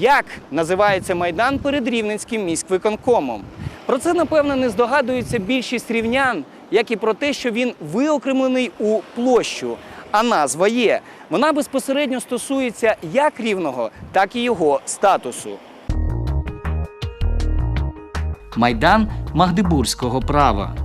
як називається майдан перед Рівненським міськвиконкомом. Про це, напевно, не здогадується більшість рівнян, як і про те, що він виокремлений у площу. А назва є. Вона безпосередньо стосується як рівного, так і його статусу. Майдан Магдебурзького права.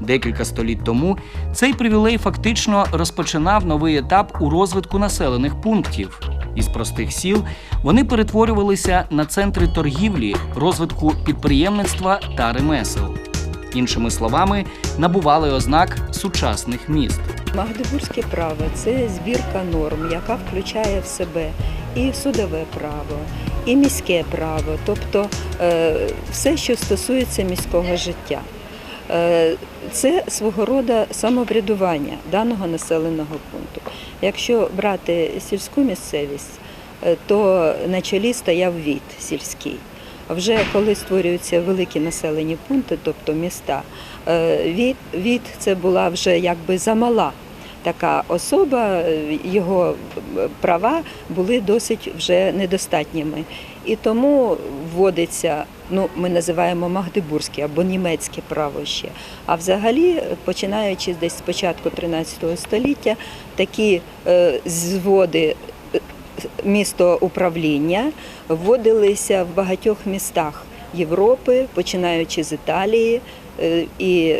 Декілька століть тому цей привілей фактично розпочинав новий етап у розвитку населених пунктів. Із простих сіл вони перетворювалися на центри торгівлі, розвитку підприємництва та ремесел. Іншими словами, набували ознак сучасних міст. Магдебурзьке право це збірка норм, яка включає в себе і судове право, і міське право, тобто е, все, що стосується міського життя. Е, Це свого роду самоврядування даного населеного пункту. Якщо брати сільську місцевість, е, то на чолі стояв від сільський. Вже коли створюються великі населені пункти, тобто міста, е, від, від це була вже якби замала така особа, е, його права були досить вже недостатніми. І тому вводиться, ну ми називаємо Магдебурзьке або німецьке право ще. А взагалі, починаючи десь з початку 13 століття, такі е, зводи е, містоуправління вводилися в багатьох містах Європи, починаючи з Італії е, і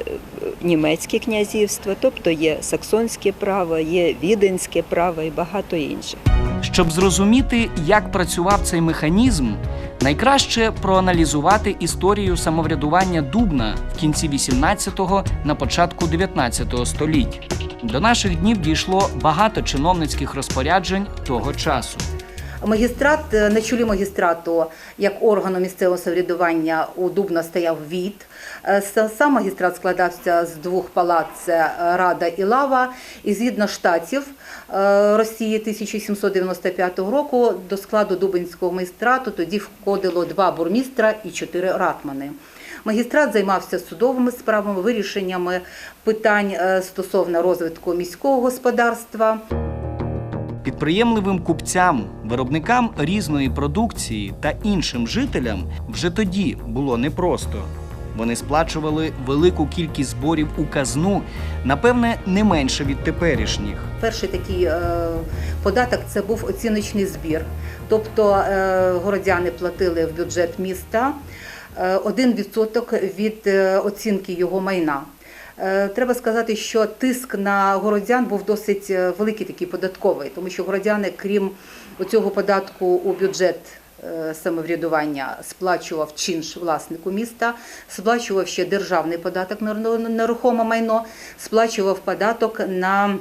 німецьке князівство, тобто є саксонське право, є віденське право і багато інших. Щоб зрозуміти, як працював цей механізм, найкраще проаналізувати історію самоврядування Дубна в кінці 18-го на початку 19-го століть. До наших днів дійшло багато чиновницьких розпоряджень того часу. Магістрат е, на чолі магістрату як органу місцевого самоврядування у Дубна стояв від. Е, Сам магістрат складався з двох палат це е, Рада і Лава. І згідно штатів Росії 1795 року до складу Дубинського магістрату тоді входило два бурмістра і чотири ратмани. Магістрат займався судовими справами, вирішеннями питань стосовно розвитку міського господарства. Підприємливим купцям, виробникам різної продукції та іншим жителям вже тоді було непросто. Вони сплачували велику кількість зборів у казну, напевне, не менше від теперішніх. Перший такий е, податок це був оціночний збір. Тобто е, городяни платили в бюджет міста е, 1% від е, оцінки його майна. Е, Треба сказати, що тиск на городян був досить е, великий такий податковий, тому що городяни, крім цього податку у бюджет е, самоврядування, сплачував чинш власнику міста, сплачував ще державний податок на нерухоме майно, сплачував податок на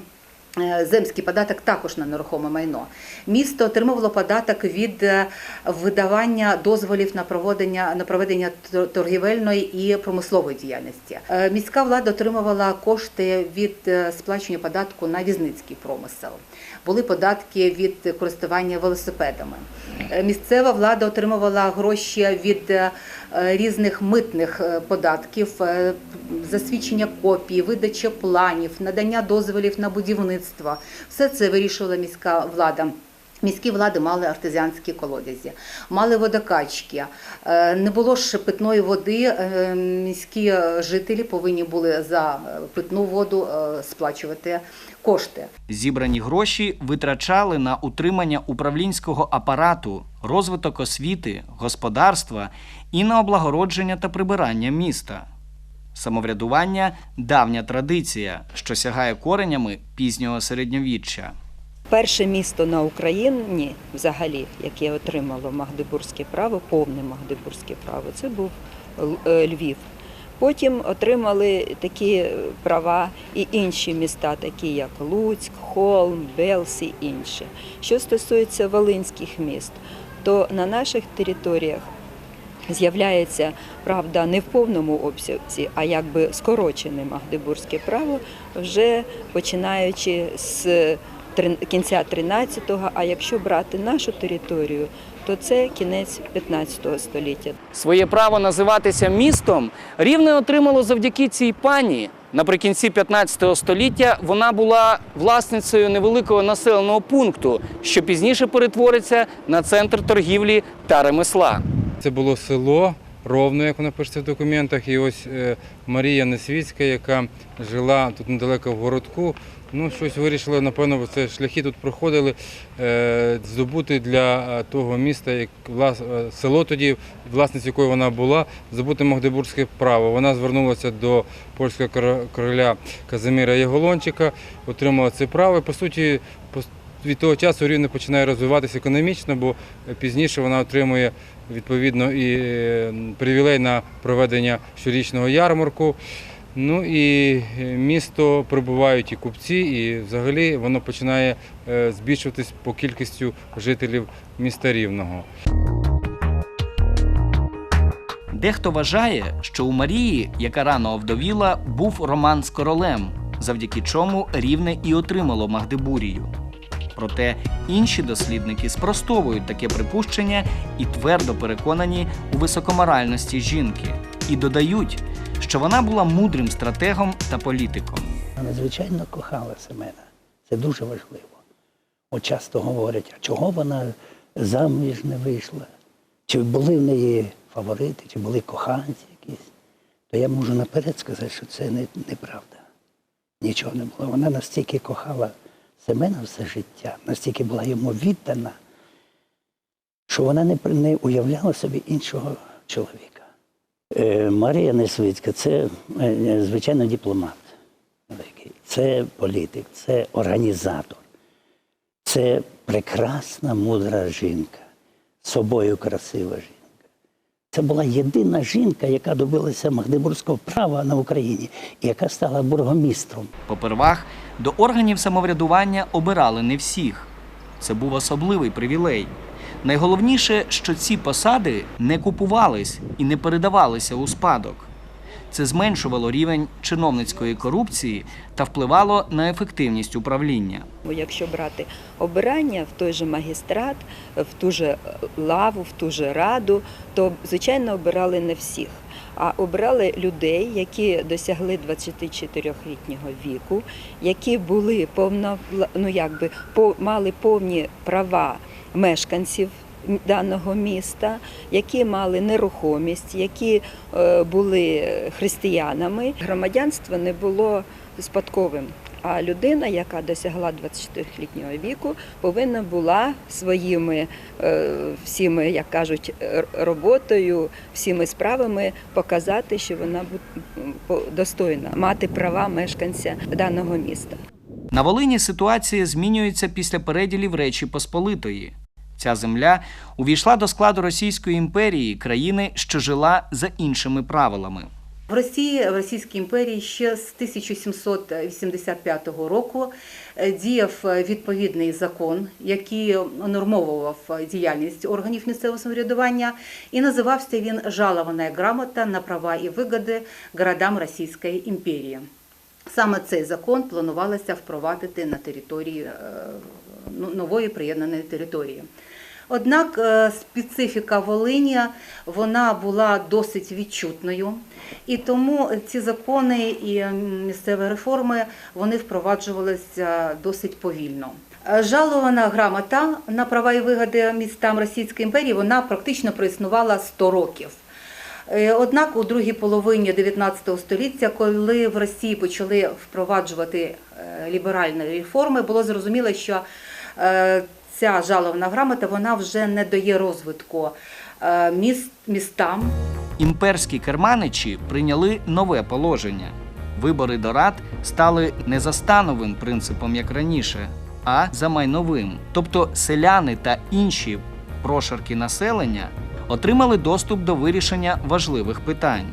Земський податок також на нерухоме майно. Місто отримувало податок від е, видавання дозволів на проведення на проведення торгівельної і промислової діяльності. Е, Міська влада отримувала кошти від е, сплачення податку на візницький промисел. Були податки від користування велосипедами. Е, Місцева влада отримувала гроші від е, різних митних е, податків, засвідчення копій, видача планів, надання дозволів на будівництво. Все це вирішувала міська влада. Міські влади мали артезіанські колодязі, мали водокачки. Е, Не було ж питної води. е, Міські жителі повинні були за е, питну воду сплачувати кошти. Зібрані гроші витрачали на утримання управлінського апарату, розвиток освіти, господарства і на облагородження та прибирання міста. Самоврядування давня традиція, що сягає коренями пізнього середньовіччя. Перше місто на Україні, взагалі, яке отримало Магдебурзьке право, повне Магдебурзьке право, це був е, Львів. Потім отримали такі права і інші міста, такі як Луцьк, Холм, Белс і інші. Що стосується волинських міст, то на наших територіях з'являється, правда, не в повному обсязі, а якби скорочене Магдебурзьке право, вже починаючи з кінця 13-го, а якщо брати нашу територію, то це кінець 15 століття. Своє право називатися містом рівне отримало завдяки цій пані, Наприкінці 15 століття вона була власницею невеликого населеного пункту, що пізніше перетвориться на центр торгівлі та ремесла. Це було село Ровно, як воно пишеться в документах. І ось е, Марія Несвіцька, яка жила тут недалеко в городку. Ну, щось вирішила, напевно, це шляхи тут проходили е, здобути для е, того міста, як село тоді, власниця якої вона була, здобути магдебурзьке право. Вона звернулася до польського короля Казиміра Яголончика, отримала це право. І, по суті, від того часу рівне починає розвиватися економічно, бо пізніше вона отримує відповідно і е, привілей на проведення щорічного ярмарку. Ну і е, місто прибувають і купці, і взагалі воно починає е, збільшуватись по кількістю жителів міста Рівного. Дехто вважає, що у Марії, яка рано овдовіла, був роман з королем, завдяки чому рівне і отримало Магдебурію. Проте інші дослідники спростовують таке припущення і твердо переконані у високоморальності жінки, і додають, що вона була мудрим стратегом та політиком. Вона звичайно кохала Семена. Це дуже важливо. От часто говорять, а чого вона заміж не вийшла? Чи були в неї фаворити, чи були коханці якісь? То я можу наперед сказати, що це не, неправда. Нічого не було. Вона настільки кохала Семена все життя, настільки була йому віддана, що вона не, не уявляла собі іншого чоловіка. Е, Марія Несвицька це, е, звичайно, дипломат. Це політик, це організатор, це прекрасна, мудра жінка, собою красива жінка. Це була єдина жінка, яка добилася Магдебурзького права на Україні і яка стала бургомістром. Попервах до органів самоврядування обирали не всіх. Це був особливий привілей. Найголовніше, що ці посади не купувались і не передавалися у спадок. Це зменшувало рівень чиновницької корупції та впливало на ефективність управління. Бо якщо брати обирання в той же магістрат, в ту же лаву, в ту же раду, то звичайно обирали не всіх. А обирали людей, які досягли 24-літнього віку, які були повно, ну якби мали повні права мешканців даного міста, які мали нерухомість, які е, були християнами. Громадянство не було спадковим. А людина, яка досягла 24-літнього віку, повинна була своїми е, всіми, як кажуть, роботою, всіми справами показати, що вона достойна мати права мешканця даного міста. На Волині ситуація змінюється після переділів Речі Посполитої. Ця земля увійшла до складу Російської імперії, країни, що жила за іншими правилами. В Росії, в Російській імперії ще з 1785 року е, діяв відповідний закон, який нормовував діяльність органів місцевого самоврядування, і називався він «Жалована грамота на права і вигоди городам Російської імперії. Саме цей закон планувалося впровадити на території е, ну, нової приєднаної території. Однак е, специфіка Волині вона була досить відчутною, і тому ці закони і місцеві реформи вони впроваджувалися досить повільно. Е, Жалована грамота на права і вигоди містам Російської імперії вона практично проіснувала 100 років. Е, Однак у другій половині 19 століття, коли в Росії почали впроваджувати ліберальні реформи, було зрозуміло, що ця жаловна грамота вона вже не дає розвитку е, міст, містам. Імперські керманичі прийняли нове положення. Вибори до рад стали не за становим принципом, як раніше, а за майновим. Тобто селяни та інші прошарки населення отримали доступ до вирішення важливих питань.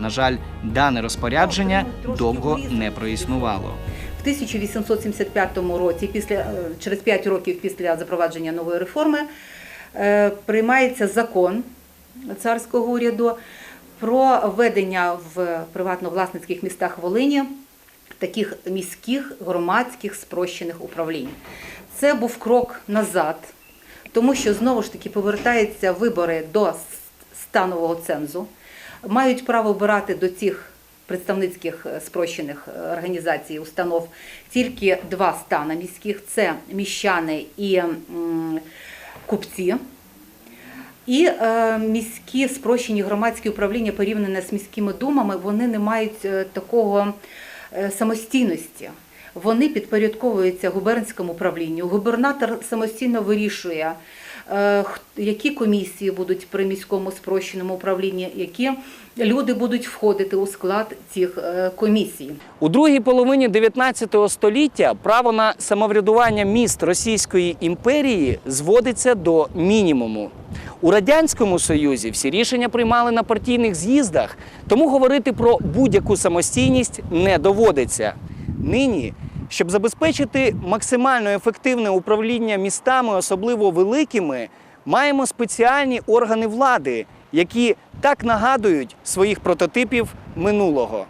На жаль, дане розпорядження довго не проіснувало. В 1875 році, після, е, через 5 років після запровадження нової реформи, е, приймається закон царського уряду про введення в приватно-власницьких містах Волині таких міських громадських спрощених управлінь. Це був крок назад, тому що знову ж таки повертаються вибори до станового цензу, мають право обирати до цих представницьких е, спрощених е, організацій, установ, тільки два стани міських це міщани і купці. І е, міські спрощені громадські управління, порівняно з міськими думами, вони не мають е, такого самостійності. Вони підпорядковуються губернському управлінню. Губернатор самостійно вирішує, які комісії будуть при міському спрощеному управлінні, які люди будуть входити у склад цих е, комісій. У другій половині 19 століття право на самоврядування міст Російської імперії зводиться до мінімуму. У радянському союзі всі рішення приймали на партійних з'їздах, тому говорити про будь-яку самостійність не доводиться. Нині, щоб забезпечити максимально ефективне управління містами, особливо великими, маємо спеціальні органи влади, які так нагадують своїх прототипів минулого.